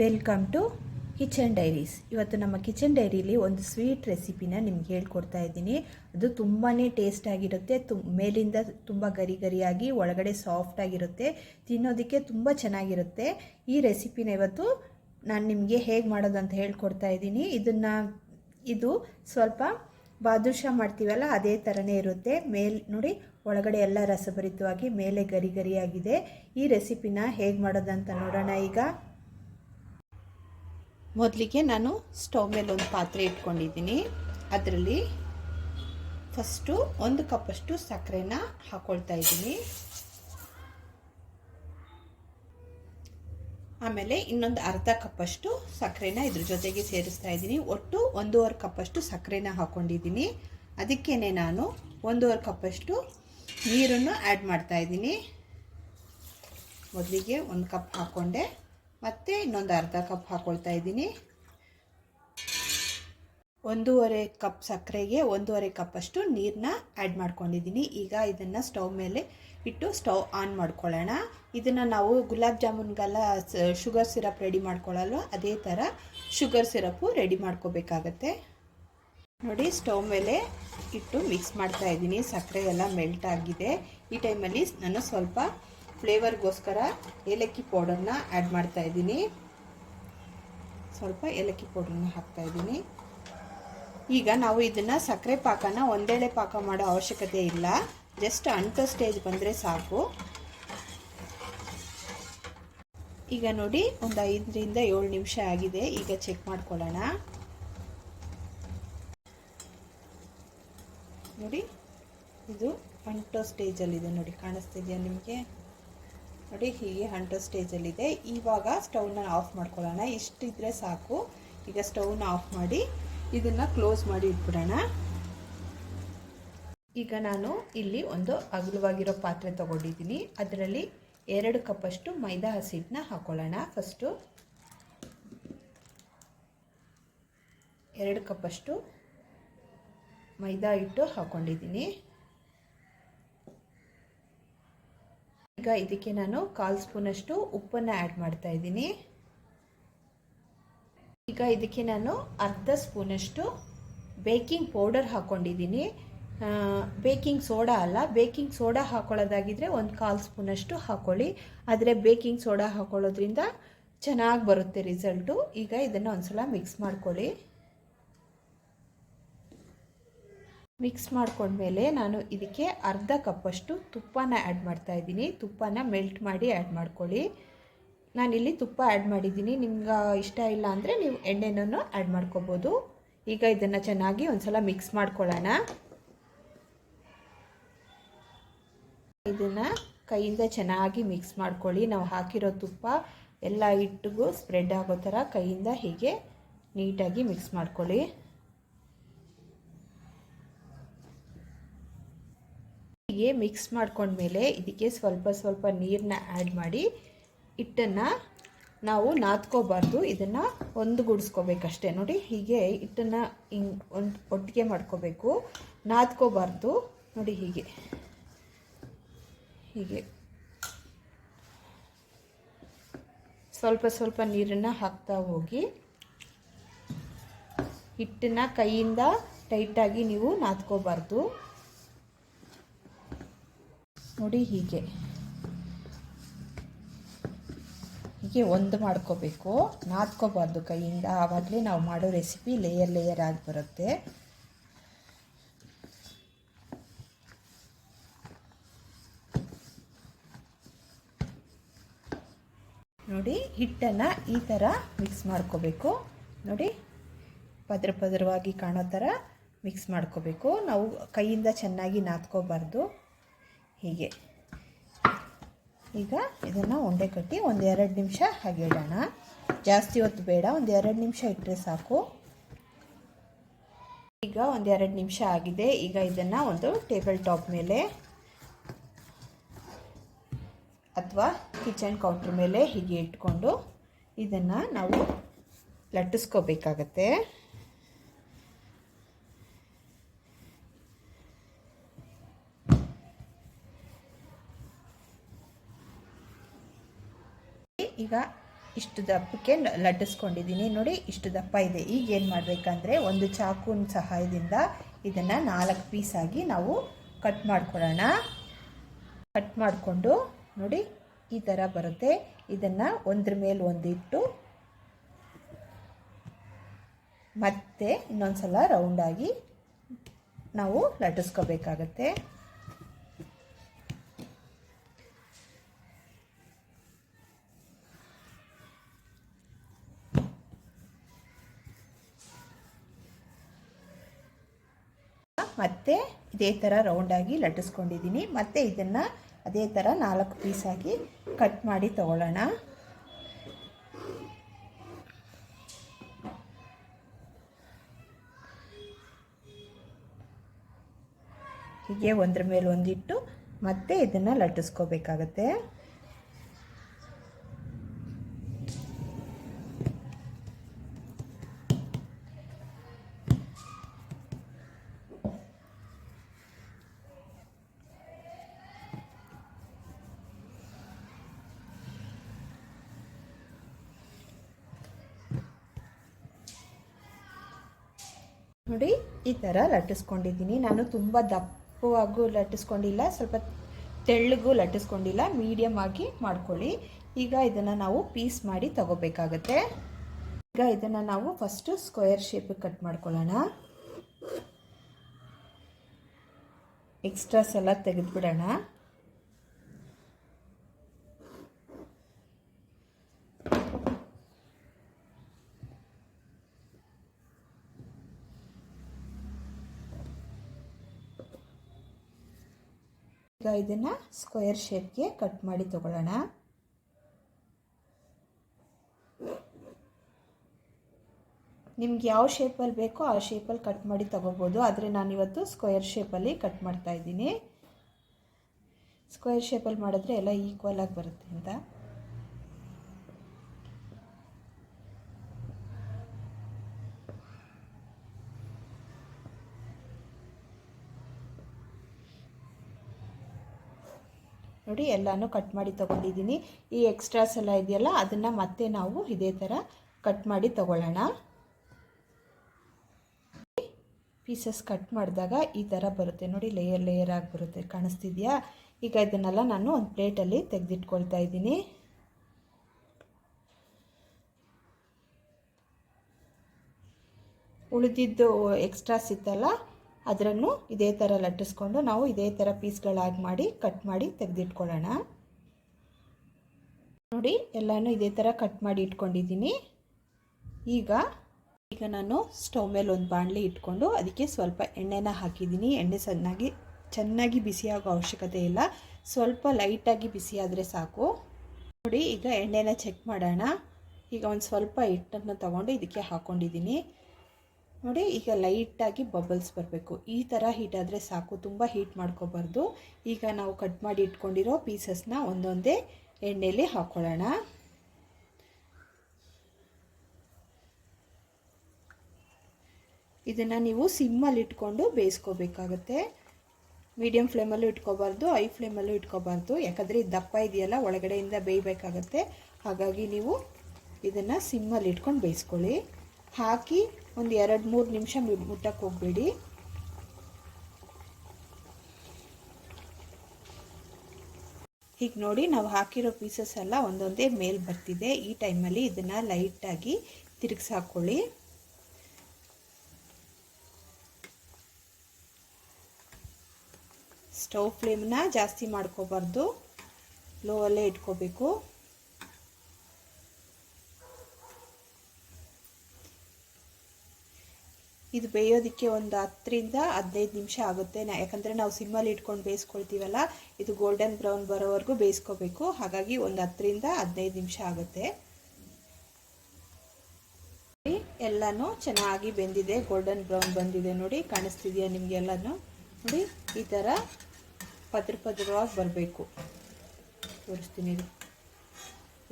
Welcome to kitchen diaries ಇವತ್ತು ನಮ್ಮ kitchen ಡೈರಿಲಿ ಒಂದು ಸ್ವೀಟ್ ರೆಸಿಪಿನ ನಿಮ್ಗೆ ಹೇಳ್ಕೊಡ್ತಾ ಇದ್ದೀನಿ. ಅದು ತುಂಬಾ ಟೇಸ್ಟ್ ಆಗಿರುತ್ತೆ ತು ಮೇಲಿಂದ ತುಂಬ ಗರಿ ಗರಿಯಾಗಿ ಒಳಗಡೆ ಸಾಫ್ಟ್ ಆಗಿರುತ್ತೆ, ತಿನ್ನೋದಕ್ಕೆ ತುಂಬ ಚೆನ್ನಾಗಿರುತ್ತೆ. ಈ ರೆಸಿಪಿನ ಇವತ್ತು ನಾನು ನಿಮಗೆ ಹೇಗೆ ಮಾಡೋದು ಅಂತ ಹೇಳ್ಕೊಡ್ತಾ ಇದ್ದೀನಿ. ಇದನ್ನು, ಇದು ಸ್ವಲ್ಪ ಬಾದುಷಾ ಮಾಡ್ತೀವಲ್ಲ, ಅದೇ ಥರನೇ ಇರುತ್ತೆ. ಮೇಲ್, ನೋಡಿ, ಒಳಗಡೆ ಎಲ್ಲ ರಸಭರಿತವಾಗಿ, ಮೇಲೆ ಗರಿ ಗರಿಯಾಗಿದೆ. ಈ ರೆಸಿಪಿನ ಹೇಗೆ ಮಾಡೋದಂತ ನೋಡೋಣ ಈಗ. ಮೊದಲಿಗೆ ನಾನು ಸ್ಟವ್ ಮೇಲೆ ಒಂದು ಪಾತ್ರೆ ಇಟ್ಕೊಂಡಿದ್ದೀನಿ. ಅದರಲ್ಲಿ ಫಸ್ಟು ಒಂದು ಕಪ್ಪಷ್ಟು ಸಕ್ಕರೆನ ಹಾಕ್ಕೊಳ್ತಾ ಇದ್ದೀನಿ. ಆಮೇಲೆ ಇನ್ನೊಂದು ಅರ್ಧ ಕಪ್ಪಷ್ಟು ಸಕ್ಕರೆನ ಇದ್ರ ಜೊತೆಗೆ ಸೇರಿಸ್ತಾ ಇದ್ದೀನಿ. ಒಟ್ಟು ಒಂದೂವರೆ ಕಪ್ಪಷ್ಟು ಸಕ್ಕರೆನ ಹಾಕ್ಕೊಂಡಿದ್ದೀನಿ ಅದಕ್ಕೇ ನಾನು ಒಂದೂವರೆ ಕಪ್ಪಷ್ಟು ನೀರನ್ನು ಆ್ಯಡ್ ಮಾಡ್ತಾ ಇದ್ದೀನಿ. ಮೊದಲಿಗೆ ಒಂದು ಕಪ್ ಹಾಕ್ಕೊಂಡೆ ಮತ್ತು ಇನ್ನೊಂದು ಅರ್ಧ ಕಪ್ ಹಾಕ್ಕೊಳ್ತಾ ಇದ್ದೀನಿ. ಒಂದೂವರೆ ಕಪ್ ಸಕ್ಕರೆಗೆ ಒಂದೂವರೆ ಕಪ್ಪಷ್ಟು ನೀರನ್ನ ಆ್ಯಡ್ ಮಾಡ್ಕೊಂಡಿದ್ದೀನಿ. ಈಗ ಇದನ್ನು ಸ್ಟವ್ ಮೇಲೆ ಇಟ್ಟು ಸ್ಟವ್ ಆನ್ ಮಾಡ್ಕೊಳ್ಳೋಣ. ಇದನ್ನು ನಾವು ಗುಲಾಬ್ ಜಾಮೂನ್ಗೆಲ್ಲ ಶುಗರ್ ಸಿರಪ್ ರೆಡಿ ಮಾಡ್ಕೊಳ್ಳಲ್ವ? ಅದೇ ಥರ ಶುಗರ್ ಸಿರಪ್ಪು ರೆಡಿ ಮಾಡ್ಕೋಬೇಕಾಗತ್ತೆ. ನೋಡಿ, ಸ್ಟವ್ ಮೇಲೆ ಇಟ್ಟು ಮಿಕ್ಸ್ ಮಾಡ್ತಾ ಇದ್ದೀನಿ. ಸಕ್ಕರೆ ಎಲ್ಲ ಮೆಲ್ಟ್ ಆಗಿದೆ. ಈ ಟೈಮಲ್ಲಿ ನಾನು ಸ್ವಲ್ಪ ಫ್ಲೇವರ್ಗೋಸ್ಕರ ಏಲಕ್ಕಿ ಪೌಡರ್ನ ಆ್ಯಡ್ ಮಾಡ್ತಾ ಇದ್ದೀನಿ. ಸ್ವಲ್ಪ ಏಲಕ್ಕಿ ಪೌಡ್ರನ್ನ ಹಾಕ್ತಾ ಇದ್ದೀನಿ. ಈಗ ನಾವು ಇದನ್ನು ಸಕ್ಕರೆ ಪಾಕನ ಒಂದೇಳೆ ಪಾಕ ಮಾಡೋ ಅವಶ್ಯಕತೆ ಇಲ್ಲ. ಜಸ್ಟ್ ಅಂಟೋ ಸ್ಟೇಜ್ ಬಂದರೆ ಸಾಕು. ಈಗ ನೋಡಿ, ಒಂದು ಐದರಿಂದ ಏಳು ನಿಮಿಷ ಆಗಿದೆ. ಈಗ ಚೆಕ್ ಮಾಡ್ಕೊಳ್ಳೋಣ. ನೋಡಿ, ಇದು ಅಂಟೋ ಸ್ಟೇಜಲ್ಲಿದೆ ನೋಡಿ. ಕಾಣಿಸ್ತಿದೆಯಾ ನಿಮಗೆ? ನೋಡಿ ಹೀಗೆ ಅಂಟೋ ಸ್ಟೇಜಲ್ಲಿದೆ. ಇವಾಗ ಸ್ಟವ್ನ ಆಫ್ ಮಾಡ್ಕೊಳ್ಳೋಣ. ಇಷ್ಟಿದ್ರೆ ಸಾಕು. ಈಗ ಸ್ಟವ್ನ ಆಫ್ ಮಾಡಿ ಇದನ್ನು ಕ್ಲೋಸ್ ಮಾಡಿ ಇಟ್ಬಿಡೋಣ. ಈಗ ನಾನು ಇಲ್ಲಿ ಒಂದು ಅಗಲವಾಗಿರೋ ಪಾತ್ರೆ ತಗೊಂಡಿದ್ದೀನಿ. ಅದರಲ್ಲಿ ಎರಡು ಕಪ್ಪಷ್ಟು ಮೈದಾ ಹಸಿಟ್ಟನ್ನ ಹಾಕೊಳ್ಳೋಣ. ಫಸ್ಟು ಎರಡು ಕಪ್ಪಷ್ಟು ಮೈದಾ ಹಿಟ್ಟು ಹಾಕ್ಕೊಂಡಿದ್ದೀನಿ ಈಗ ಇದಕ್ಕೆ ನಾನು ಕಾಲು ಸ್ಪೂನಷ್ಟು ಉಪ್ಪನ್ನು ಆ್ಯಡ್ ಮಾಡ್ತಾ ಇದ್ದೀನಿ. ಈಗ ಇದಕ್ಕೆ ನಾನು ಅರ್ಧ ಸ್ಪೂನಷ್ಟು ಬೇಕಿಂಗ್ ಪೌಡರ್ ಹಾಕ್ಕೊಂಡಿದ್ದೀನಿ ಬೇಕಿಂಗ್ ಸೋಡಾ ಅಲ್ಲ ಬೇಕಿಂಗ್ ಸೋಡಾ ಹಾಕೊಳ್ಳೋದಾಗಿದ್ದರೆ ಒಂದು ಕಾಲು ಸ್ಪೂನಷ್ಟು ಹಾಕ್ಕೊಳ್ಳಿ ಆದರೆ ಬೇಕಿಂಗ್ ಸೋಡಾ ಹಾಕೊಳ್ಳೋದ್ರಿಂದ ಚೆನ್ನಾಗಿ ಬರುತ್ತೆ ರಿಸಲ್ಟು ಈಗ ಇದನ್ನು ಒಂದ್ಸಲ ಮಿಕ್ಸ್ ಮಾಡ್ಕೊಳ್ಳಿ. ಮಿಕ್ಸ್ ಮಾಡ್ಕೊಂಡ್ಮೇಲೆ ನಾನು ಇದಕ್ಕೆ ಅರ್ಧ ಕಪ್ಪಷ್ಟು ತುಪ್ಪನ ಆ್ಯಡ್ ಮಾಡ್ತಾ ಇದ್ದೀನಿ. ತುಪ್ಪನ ಮೆಲ್ಟ್ ಮಾಡಿ ಆ್ಯಡ್ ಮಾಡ್ಕೊಳ್ಳಿ. ನಾನಿಲ್ಲಿ ತುಪ್ಪ ಆ್ಯಡ್ ಮಾಡಿದ್ದೀನಿ. ನಿಮ್ಗೆ ಇಷ್ಟ ಇಲ್ಲ ಅಂದರೆ ನೀವು ಎಣ್ಣೆನೂ ಆ್ಯಡ್ ಮಾಡ್ಕೋಬೋದು. ಈಗ ಇದನ್ನು ಚೆನ್ನಾಗಿ ಒಂದ್ಸಲ ಮಿಕ್ಸ್ ಮಾಡ್ಕೊಳ್ಳೋಣ. ಇದನ್ನು ಕೈಯಿಂದ ಚೆನ್ನಾಗಿ ಮಿಕ್ಸ್ ಮಾಡ್ಕೊಳ್ಳಿ. ನಾವು ಹಾಕಿರೋ ತುಪ್ಪ ಎಲ್ಲ ಹಿಟ್ಟಿಗೂ ಸ್ಪ್ರೆಡ್ ಆಗೋ ಥರ ಕೈಯಿಂದ ಹೀಗೆ ನೀಟಾಗಿ ಮಿಕ್ಸ್ ಮಾಡ್ಕೊಳ್ಳಿ. ಹೀಗೆ ಮಿಕ್ಸ್ ಮಾಡ್ಕೊಂಡ್ಮೇಲೆ ಇದಕ್ಕೆ ಸ್ವಲ್ಪ ಸ್ವಲ್ಪ ನೀರನ್ನ ಆ್ಯಡ್ ಮಾಡಿ ಹಿಟ್ಟನ್ನು ನಾವು ನಾದ್ಕೋಬಾರ್ದು. ಇದನ್ನು ಒಂದುಗೂಡಿಸ್ಕೋಬೇಕಷ್ಟೇ. ನೋಡಿ ಹೀಗೆ ಹಿಟ್ಟನ್ನು ಹಿಂಗೆ ಒಂದು ಒಟ್ಟಿಗೆ ಮಾಡ್ಕೋಬೇಕು. ನಾದ್ಕೋಬಾರ್ದು. ನೋಡಿ ಹೀಗೆ. ಹೀಗೆ. ಸ್ವಲ್ಪ ಸ್ವಲ್ಪ ನೀರನ್ನು ಹಾಕ್ತಾ ಹೋಗಿ ಹಿಟ್ಟನ್ನು ಕೈಯಿಂದ ಟೈಟಾಗಿ ನೀವು ನಾದ್ಕೋಬಾರ್ದು. ನೋಡಿ ಹೀಗೆ. ಹೀಗೆ ಒಂದು ಮಾಡ್ಕೋಬೇಕು. ನಾದ್ಕೋಬಾರ್ದು ಕೈಯಿಂದ. ಆವಾಗಲೇ ನಾವು ಮಾಡೋ ರೆಸಿಪಿ ಲೇಯರ್ ಲೇಯರ್ ಆಗಿ ಬರುತ್ತೆ. ನೋಡಿ ಹಿಟ್ಟನ್ನು ಈ ಥರ ಮಿಕ್ಸ್ ಮಾಡ್ಕೋಬೇಕು. ನೋಡಿ ಪದ್ರ ಪದರವಾಗಿ ಕಾಣೋ ಥರ ಮಿಕ್ಸ್ ಮಾಡ್ಕೋಬೇಕು. ನಾವು ಕೈಯಿಂದ ಚೆನ್ನಾಗಿ ನಾದ್ಕೋಬಾರ್ದು. ಹೀಗೆ. ಈಗ ಇದನ್ನು ಉಂಡೆ ಕಟ್ಟಿ ಒಂದು ಎರಡು ನಿಮಿಷ ಹಾಗೆ ಇಡೋಣ. ಜಾಸ್ತಿ ಹೊತ್ತು ಬೇಡ, ಒಂದು ಎರಡು ನಿಮಿಷ ಇಟ್ಟರೆ ಸಾಕು. ಈಗ ಒಂದು ಎರಡು ನಿಮಿಷ ಆಗಿದೆ. ಈಗ ಇದನ್ನು ಒಂದು ಟೇಬಲ್ ಟಾಪ್ ಮೇಲೆ ಅಥವಾ ಕಿಚನ್ ಕೌಂಟ್ರ್ ಮೇಲೆ ಹೀಗೆ ಇಟ್ಕೊಂಡು ಇದನ್ನು ನಾವು ಲಟ್ಟಿಸ್ಕೋಬೇಕಾಗತ್ತೆ ಈಗ ಇಷ್ಟು ದಪ್ಪಕ್ಕೆ ಲಟ್ಟಿಸ್ಕೊಂಡಿದ್ದೀನಿ. ನೋಡಿ, ಇಷ್ಟು ದಪ್ಪ ಇದೆ. ಈಗ ಏನು ಮಾಡಬೇಕಂದ್ರೆ ಒಂದು ಚಾಕುನ ಸಹಾಯದಿಂದ ಇದನ್ನು ನಾಲ್ಕು ಪೀಸಾಗಿ ನಾವು ಕಟ್ ಮಾಡ್ಕೊಳ್ಳೋಣ. ಕಟ್ ಮಾಡಿಕೊಂಡು, ನೋಡಿ, ಈ ಥರ ಬರುತ್ತೆ. ಇದನ್ನು ಒಂದ್ರ ಮೇಲೆ ಒಂದಿಟ್ಟು ಮತ್ತೆ ಇನ್ನೊಂದು ಸಲ ರೌಂಡಾಗಿ ನಾವು ಲಟ್ಟಿಸ್ಕೋಬೇಕಾಗತ್ತೆ. ಮತ್ತೆ ಇದೇ ಥರ ರೌಂಡಾಗಿ ಲಟ್ಟಿಸ್ಕೊಂಡಿದ್ದೀನಿ. ಮತ್ತು ಇದನ್ನು ಅದೇ ಥರ ನಾಲ್ಕು ಪೀಸಾಗಿ ಕಟ್ ಮಾಡಿ ತಗೊಳ್ಳೋಣ. ಹೀಗೆ ಒಂದ್ರ ಮೇಲೆ ಒಂದಿಟ್ಟು ಮತ್ತೆ ಇದನ್ನು ಲಟ್ಟಿಸ್ಕೋಬೇಕಾಗತ್ತೆ. ನೋಡಿ, ಈ ಥರ ಲಟ್ಟಿಸ್ಕೊಂಡಿದ್ದೀನಿ. ನಾನು ತುಂಬ ದಪ್ಪವಾಗೂ ಲಟ್ಟಿಸ್ಕೊಂಡಿಲ್ಲ, ಸ್ವಲ್ಪ ತೆಳ್ಳಗೂ ಲಟ್ಟಿಸ್ಕೊಂಡಿಲ್ಲ. ಮೀಡಿಯಮ್ ಆಗಿ ಮಾಡ್ಕೊಳ್ಳಿ. ಈಗ ಇದನ್ನು ನಾವು ಪೀಸ್ ಮಾಡಿ ತಗೋಬೇಕಾಗತ್ತೆ. ಈಗ ಇದನ್ನು ನಾವು ಫಸ್ಟು ಸ್ಕ್ವೇರ್ ಶೇಪಿಗೆ ಕಟ್ ಮಾಡ್ಕೊಳ್ಳೋಣ. ಎಕ್ಸ್ಟ್ರಾಸ್ ಎಲ್ಲ ತೆಗೆದುಬಿಡೋಣ. ಈಗ ಇದನ್ನು ಸ್ಕ್ವೇರ್ ಶೇಪ್ಗೆ ಕಟ್ ಮಾಡಿ ತಗೊಳ್ಳೋಣ. ನಿಮ್ಗೆ ಯಾವ ಶೇಪಲ್ಲಿ ಬೇಕೋ ಆ ಶೇಪಲ್ಲಿ ಕಟ್ ಮಾಡಿ ತಗೋಬೋದು ಆದರೆ ನಾನಿವತ್ತು ಸ್ಕ್ವೇರ್ ಶೇಪಲ್ಲಿ ಕಟ್ ಮಾಡ್ತಾ ಇದ್ದೀನಿ. ಸ್ಕ್ವೇರ್ ಶೇಪಲ್ಲಿ ಮಾಡಿದ್ರೆ ಎಲ್ಲ ಈಕ್ವಲ್ ಆಗಿ ಬರುತ್ತೆ ಅಂತ. ನೋಡಿ, ಎಲ್ಲನೂ ಕಟ್ ಮಾಡಿ ತೊಗೊಂಡಿದ್ದೀನಿ. ಈ ಎಕ್ಸ್ಟ್ರಾಸ್ ಎಲ್ಲ ಇದೆಯಲ್ಲ, ಅದನ್ನು ಮತ್ತೆ ನಾವು ಇದೇ ಥರ ಕಟ್ ಮಾಡಿ ತಗೊಳ್ಳೋಣ. ಪೀಸಸ್ ಕಟ್ ಮಾಡಿದಾಗ ಈ ಥರ ಬರುತ್ತೆ. ನೋಡಿ ಲೇಯರ್ ಲೇಯರ್ ಆಗಿ ಬರುತ್ತೆ. ಕಾಣಿಸ್ತಿದೆಯಾ? ಈಗ ಇದನ್ನೆಲ್ಲ ನಾನು ಒಂದು ಪ್ಲೇಟಲ್ಲಿ ತೆಗೆದಿಟ್ಕೊಳ್ತಾ ಇದ್ದೀನಿ. ಉಳಿದಿದ್ದು ಎಕ್ಸ್ಟ್ರಾಸ್ ಇತ್ತಲ್ಲ ಅದರನ್ನು ಇದೇ ಥರ ಲಟ್ಟಿಸ್ಕೊಂಡು ನಾವು ಇದೇ ಥರ ಪೀಸ್ಗಳಾಗಿ ಮಾಡಿ ಕಟ್ ಮಾಡಿ ತೆಗೆದಿಟ್ಕೊಳ್ಳೋಣ. ನೋಡಿ, ಎಲ್ಲನೂ ಇದೇ ಥರ ಕಟ್ ಮಾಡಿ ಇಟ್ಕೊಂಡಿದ್ದೀನಿ. ಈಗ ಈಗ ನಾನು ಸ್ಟವ್ ಮೇಲೆ ಒಂದು ಬಾಣಲಿ ಇಟ್ಕೊಂಡು ಅದಕ್ಕೆ ಸ್ವಲ್ಪ ಎಣ್ಣೆನ ಹಾಕಿದ್ದೀನಿ. ಎಣ್ಣೆ ಚೆನ್ನಾಗಿ ಚೆನ್ನಾಗಿ ಬಿಸಿಯಾಗೋ ಅವಶ್ಯಕತೆ ಇಲ್ಲ. ಸ್ವಲ್ಪ ಲೈಟಾಗಿ ಬಿಸಿ ಆದರೆ ಸಾಕು. ನೋಡಿ, ಈಗ ಎಣ್ಣೆನ ಚೆಕ್ ಮಾಡೋಣ. ಈಗ ಒಂದು ಸ್ವಲ್ಪ ಹಿಟ್ಟನ್ನು ತಗೊಂಡು ಇದಕ್ಕೆ ಹಾಕ್ಕೊಂಡಿದ್ದೀನಿ ನೋಡಿ, ಈಗ ಲೈಟಾಗಿ ಬಬಲ್ಸ್ ಬರಬೇಕು. ಈ ಥರ ಹೀಟ್ ಆದರೆ ಸಾಕು, ತುಂಬ ಹೀಟ್ ಮಾಡ್ಕೋಬಾರ್ದು. ಈಗ ನಾವು ಕಟ್ ಮಾಡಿ ಇಟ್ಕೊಂಡಿರೋ ಪೀಸಸ್ನ ಒಂದೊಂದೇ ಎಣ್ಣೆಯಲ್ಲಿ ಹಾಕ್ಕೊಳ್ಳೋಣ ಇದನ್ನು ನೀವು ಸಿಮ್ಮಲ್ಲಿ ಇಟ್ಕೊಂಡು ಬೇಯಿಸ್ಕೋಬೇಕಾಗತ್ತೆ. Medium ಫ್ಲೇಮಲ್ಲೂ ಇಟ್ಕೋಬಾರ್ದು I ಫ್ಲೇಮಲ್ಲೂ ಇಟ್ಕೋಬಾರ್ದು. ಯಾಕಂದರೆ ಇದು ದಪ್ಪ ಇದೆಯಲ್ಲ, ಒಳಗಡೆಯಿಂದ ಬೇಯಬೇಕಾಗತ್ತೆ. ಹಾಗಾಗಿ ನೀವು ಇದನ್ನು ಸಿಮ್ಮಲ್ಲಿ ಇಟ್ಕೊಂಡು ಬೇಯಿಸ್ಕೊಳ್ಳಿ. ಹಾಕಿ ಒಂದು ಎರಡು ಮೂರು ನಿಮಿಷ ಮುಟ್ಟಕ್ಕೆ ಹೋಗಬೇಡಿ. ಹೀಗೆ ನೋಡಿ ನಾವು ಹಾಕಿರೋ ಪೀಸಸ್ ಎಲ್ಲ ಒಂದೊಂದೇ ಮೇಲ್ ಬರ್ತಿದೆ. ಈ ಟೈಮಲ್ಲಿ ಇದನ್ನು ಲೈಟಾಗಿ ತಿರುಗಿಸಿ ಹಾಕ್ಕೊಳ್ಳಿ ಸ್ಟವ್ ಫ್ಲೇಮ್ನ ಜಾಸ್ತಿ ಮಾಡ್ಕೋಬಾರ್ದು. ಲೋ ಅಲ್ಲೇ ಇಟ್ಕೋಬೇಕು. ಇದು ಬೇಯೋದಕ್ಕೆ ಒಂದು ಹತ್ತರಿಂದ ಹದಿನೈದು ನಿಮಿಷ ಆಗುತ್ತೆ. ನಾ ಯಾಕಂದರೆ ನಾವು ಸಿಮ್ಮಲ್ಲಿ ಇಟ್ಕೊಂಡು ಬೇಯಿಸ್ಕೊಳ್ತೀವಲ್ಲ, ಇದು ಗೋಲ್ಡನ್ ಬ್ರೌನ್ ಬರೋವರೆಗೂ ಬೇಯಿಸ್ಕೋಬೇಕು. ಹಾಗಾಗಿ ಒಂದು ಹತ್ತರಿಂದ ಹದಿನೈದು ನಿಮಿಷ ಆಗುತ್ತೆ. ಎಲ್ಲನೂ ಚೆನ್ನಾಗಿ ಬೆಂದಿದೆ. ಗೋಲ್ಡನ್ ಬ್ರೌನ್ ಬಂದಿದೆ ನೋಡಿ, ಕಾಣಿಸ್ತಿದೆಯಾ ನಿಮಗೆಲ್ಲನೂ? ನೋಡಿ, ಈ ಥರ ಪದ್ರ ಪದ್ರವಾಗಿ ಬರಬೇಕು. ತೋರಿಸ್ತೀನಿ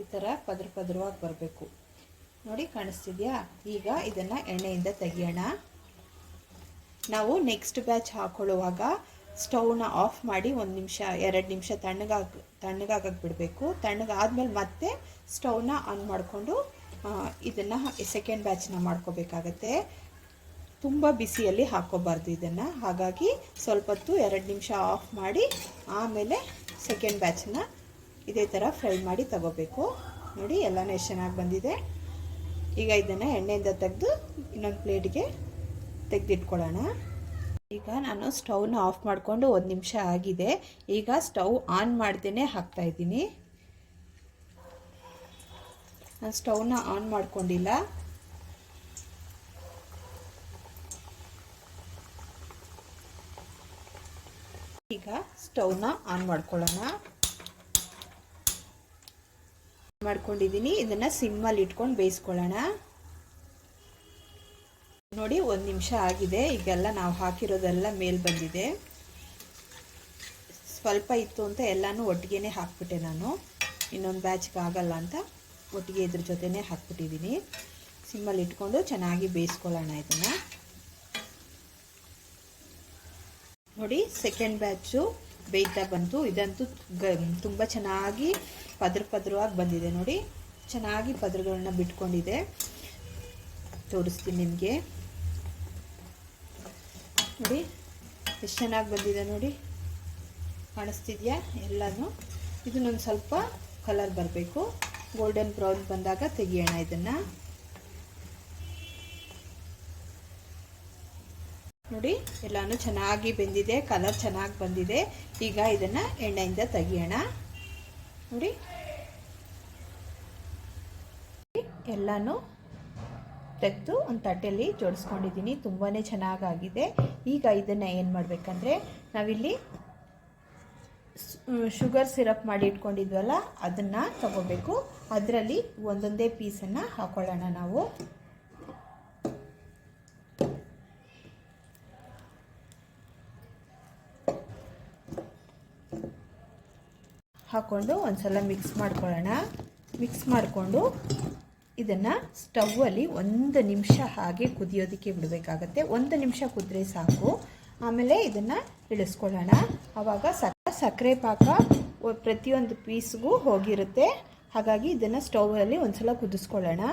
ಈ ಥರ ಪದ್ರ ಪದ್ರವಾಗಿ ಬರಬೇಕು. ನೋಡಿ, ಕಾಣಿಸ್ತಿದೆಯಾ? ಈಗ ಇದನ್ನು ಎಣ್ಣೆಯಿಂದ ತೆಗಿಯೋಣ. ನಾವು ನೆಕ್ಸ್ಟ್ ಬ್ಯಾಚ್ ಹಾಕೊಳ್ಳುವಾಗ ಸ್ಟೌವ್ನ ಆಫ್ ಮಾಡಿ ಒಂದು ನಿಮಿಷ, ಎರಡು ನಿಮಿಷ ತಣ್ಣಗಾಗ ತಣ್ಣಗಾಗಕ್ಕೆ ಬಿಡಬೇಕು. ತಣ್ಣಗಾದ್ಮೇಲೆ ಮತ್ತೆ ಸ್ಟೌವ್ನ ಆನ್ ಮಾಡಿಕೊಂಡು ಇದನ್ನು ಸೆಕೆಂಡ್ ಬ್ಯಾಚ್ನ ಮಾಡ್ಕೋಬೇಕಾಗತ್ತೆ. ತುಂಬ ಬಿಸಿಯಲ್ಲಿ ಹಾಕೋಬಾರ್ದು ಇದನ್ನು. ಹಾಗಾಗಿ ಸ್ವಲ್ಪ ಹೊತ್ತು ಎರಡು ನಿಮಿಷ ಆಫ್ ಮಾಡಿ, ಆಮೇಲೆ ಸೆಕೆಂಡ್ ಬ್ಯಾಚನ್ನ ಇದೇ ಥರ ಫ್ರೈ ಮಾಡಿ ತಗೋಬೇಕು. ನೋಡಿ ಎಲ್ಲನೂ ಎಷ್ಟು ಚೆನ್ನಾಗಿ ಬಂದಿದೆ. ಈಗ ಇದನ್ನು ಎಣ್ಣೆಯಿಂದ ತೆಗೆದು ಇನ್ನೊಂದು ಪ್ಲೇಟಿಗೆ ತೆಗೆದಿಟ್ಕೊಳ್ಳೋಣ. ಈಗ ನಾನು ಸ್ಟವ್ನ ಆಫ್ ಮಾಡಿಕೊಂಡು ಒಂದು ನಿಮಿಷ ಆಗಿದೆ. ಈಗ ಸ್ಟವ್ ಆನ್ ಮಾಡ್ತೇನೆ ಹಾಕ್ತಾಯಿದ್ದೀನಿ ನಾನು ಸ್ಟವ್ನ ಆನ್ ಮಾಡ್ಕೊಂಡಿಲ್ಲ. ಈಗ ಸ್ಟವ್ನ ಆನ್ ಮಾಡ್ಕೊಳ್ಳೋಣ. ಮಾಡ್ಕೊಂಡಿದ್ದೀನಿ ಇದನ್ನು ಸಿಮ್ಮಲ್ಲಿ ಇಟ್ಕೊಂಡು ಬೇಯಿಸ್ಕೊಳ್ಳೋಣ. ನೋಡಿ, ಒಂದು ನಿಮಿಷ ಆಗಿದೆ. ಈಗೆಲ್ಲ ನಾವು ಹಾಕಿರೋದೆಲ್ಲ ಮೇಲೆ ಬಂದಿದೆ. ಸ್ವಲ್ಪ ಇತ್ತು ಅಂತ ಎಲ್ಲನೂ ಒಟ್ಟಿಗೆ ಹಾಕ್ಬಿಟ್ಟೆ ನಾನು. ಇನ್ನೊಂದು ಬ್ಯಾಚ್ಗೆ ಆಗಲ್ಲ ಅಂತ ಒಟ್ಟಿಗೆ ಇದ್ರ ಜೊತೆನೇ ಹಾಕ್ಬಿಟ್ಟಿದ್ದೀನಿ ಸಿಮ್ಮಲ್ಲಿ ಇಟ್ಕೊಂಡು ಚೆನ್ನಾಗಿ ಬೇಯಿಸ್ಕೊಳ್ಳೋಣ ಇದನ್ನು. ನೋಡಿ ಸೆಕೆಂಡ್ ಬ್ಯಾಚು ಬೇಯ್ತಾ ಬಂತು. ಇದಂತೂ ಗ, ತುಂಬ ಚೆನ್ನಾಗಿ ಪದ್ರ ಪದ್ರವಾಗಿ ಬಂದಿದೆ ನೋಡಿ. ಚೆನ್ನಾಗಿ ಪದ್ರಗಳನ್ನ ಬಿಟ್ಕೊಂಡಿದೆ. ತೋರಿಸ್ತೀನಿ ನಿಮಗೆ. ನೋಡಿ, ಎಷ್ಟು ಚೆನ್ನಾಗಿ ಬಂದಿದೆ ನೋಡಿ. ಕಾಣಿಸ್ತಿದೆಯಾ ಎಲ್ಲನೂ? ಇದನ್ನೊಂದು ಸ್ವಲ್ಪ ಕಲರ್ ಬರಬೇಕು. ಗೋಲ್ಡನ್ ಬ್ರೌನ್ ಬಂದಾಗ ತೆಗಿಯೋಣ ಇದನ್ನು. ನೋಡಿ, ಎಲ್ಲನೂ ಚೆನ್ನಾಗಿ ಬೆಂದಿದೆ, ಕಲರ್ ಚೆನ್ನಾಗಿ ಬಂದಿದೆ. ಈಗ ಇದನ್ನು ಎಣ್ಣೆಯಿಂದ ತೆಗಿಯೋಣ. ನೋಡಿ. ಎಲ್ಲನೂ ತೆಗೆದು ಒಂದು ತಟ್ಟೆಯಲ್ಲಿ ಜೋಡಿಸ್ಕೊಂಡಿದ್ದೀನಿ. ತುಂಬಾ ಚೆನ್ನಾಗಾಗಿದೆ. ಈಗ ಇದನ್ನು ಏನು ಮಾಡಬೇಕಂದ್ರೆ, ನಾವಿಲ್ಲಿ ಶುಗರ್ ಸಿರಪ್ ಮಾಡಿ ಇಟ್ಕೊಂಡಿದ್ವಲ್ಲ, ಅದನ್ನು ತಗೋಬೇಕು. ಅದರಲ್ಲಿ ಒಂದೊಂದೇ ಪೀಸನ್ನು ಹಾಕೊಳ್ಳೋಣ ನಾವು. ಹಾಕ್ಕೊಂಡು ಒಂದ್ಸಲ ಮಿಕ್ಸ್ ಮಾಡ್ಕೊಳ್ಳೋಣ. ಮಿಕ್ಸ್ ಮಾಡಿಕೊಂಡು ಇದನ್ನು ಸ್ಟವ್ವಲ್ಲಿ ಒಂದು ನಿಮಿಷ ಹಾಗೆ ಕುದಿಯೋದಕ್ಕೆ ಬಿಡಬೇಕಾಗತ್ತೆ. ಒಂದು ನಿಮಿಷ ಕುದ್ರೆ ಸಾಕು. ಆಮೇಲೆ ಇದನ್ನು ಇಳಿಸ್ಕೊಳ್ಳೋಣ. ಆವಾಗ ಸಕ್ಕ ಸಕ್ಕರೆ ಪಾಕ ಪ್ರತಿಯೊಂದು ಪೀಸ್ಗೂ ಹೋಗಿರುತ್ತೆ. ಹಾಗಾಗಿ ಇದನ್ನು ಸ್ಟೌವಲ್ಲಿ ಒಂದು ಸಲ ಕುದಿಸ್ಕೊಳ್ಳೋಣ.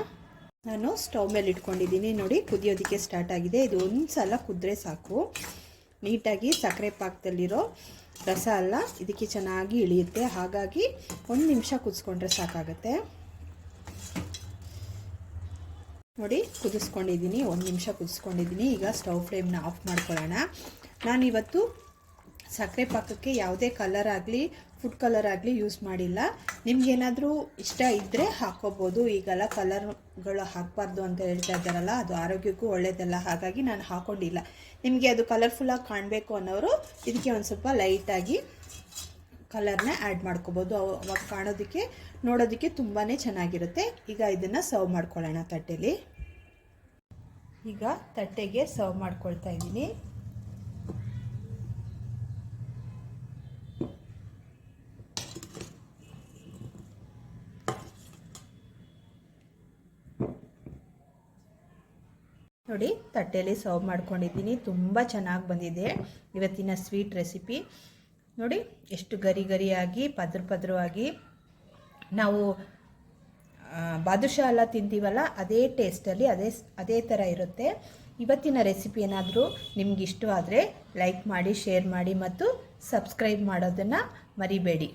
ನಾನು ಸ್ಟವ್ ಮೇಲೆ ಇಟ್ಕೊಂಡಿದ್ದೀನಿ. ನೋಡಿ, ಕುದಿಯೋದಕ್ಕೆ ಸ್ಟಾರ್ಟ್ ಆಗಿದೆ. ಇದು ಒಂದು ಸಲ ಕುದ್ರೆ ಸಾಕು. ನೀಟಾಗಿ ಸಕ್ಕರೆ ಪಾಕದಲ್ಲಿರೋ ರಸ ಅಲ್ಲ, ಇದಕ್ಕೆ ಚೆನ್ನಾಗಿ ಇಳಿಯುತ್ತೆ. ಹಾಗಾಗಿ ಒಂದು ನಿಮಿಷ ಕುದಿಸ್ಕೊಂಡ್ರೆ ಸಾಕಾಗುತ್ತೆ. ನೋಡಿ, ಕುದಿಸ್ಕೊಂಡಿದ್ದೀನಿ, ಒಂದು ನಿಮಿಷ ಕುದಿಸ್ಕೊಂಡಿದ್ದೀನಿ. ಈಗ ಸ್ಟವ್ ಫ್ಲೇಮ್ನ ಆಫ್ ಮಾಡ್ಕೊಳ್ಳೋಣ. ನಾನಿವತ್ತು ಸಕ್ಕರೆ ಪಾಕಕ್ಕೆ ಯಾವುದೇ ಕಲರ್ ಆಗಲಿ ಫುಡ್ ಕಲರ್ ಆಗಲಿ ಯೂಸ್ ಮಾಡಿಲ್ಲ. ನಿಮ್ಗೇನಾದರೂ ಇಷ್ಟ ಇದ್ದರೆ ಹಾಕೋಬೋದು. ಈಗೆಲ್ಲ ಕಲರ್ಗಳು ಹಾಕಬಾರ್ದು ಅಂತ ಹೇಳ್ತಾ ಇದ್ದಾರಲ್ಲ, ಅದು ಆರೋಗ್ಯಕ್ಕೂ ಒಳ್ಳೆಯದಲ್ಲ ಹಾಗಾಗಿ ನಾನು ಹಾಕೊಂಡಿಲ್ಲ. ನಿಮಗೆ ಅದು ಕಲರ್ಫುಲ್ಲಾಗಿ ಕಾಣಬೇಕು ಅನ್ನೋರು ಇದಕ್ಕೆ ಒಂದು ಸ್ವಲ್ಪ ಲೈಟಾಗಿ ಕಲರ್ನ ಆ್ಯಡ್ ಮಾಡ್ಕೋಬೋದು. ಅವಾಗ ಕಾಣೋದಕ್ಕೆ, ನೋಡೋದಕ್ಕೆ ತುಂಬಾ ಚೆನ್ನಾಗಿರುತ್ತೆ. ಈಗ ಇದನ್ನು ಸರ್ವ್ ಮಾಡ್ಕೊಳ್ಳೋಣ ತಟ್ಟೆಲಿ. ಈಗ ತಟ್ಟೆಗೆ ಸರ್ವ್ ಮಾಡ್ಕೊಳ್ತಾ ಇದ್ದೀನಿ. ನೋಡಿ, ತಟ್ಟೆಯಲ್ಲಿ ಸರ್ವ್ ಮಾಡ್ಕೊಂಡಿದ್ದೀನಿ. ತುಂಬ ಚೆನ್ನಾಗಿ ಬಂದಿದೆ. ಇವತ್ತಿನ ಸ್ವೀಟ್ ರೆಸಿಪಿ ನೋಡಿ, ಎಷ್ಟು ಗರಿ ಗರಿಯಾಗಿ, ಪದ್ರ ಪದ್ರವಾಗಿ ನಾವು ಬಾದುಷಾ ಎಲ್ಲ ತಿಂತೀವಲ್ಲ, ಅದೇ ಟೇಸ್ಟಲ್ಲಿ ಅದೇ ಅದೇ ಥರ ಇರುತ್ತೆ. ಇವತ್ತಿನ ರೆಸಿಪಿ ಏನಾದರೂ ನಿಮ್ಗೆ ಇಷ್ಟವಾದರೆ ಲೈಕ್ ಮಾಡಿ ಶೇರ್ ಮಾಡಿ ಮತ್ತು ಸಬ್ಸ್ಕ್ರೈಬ್ ಮಾಡೋದನ್ನು ಮರಿಬೇಡಿ.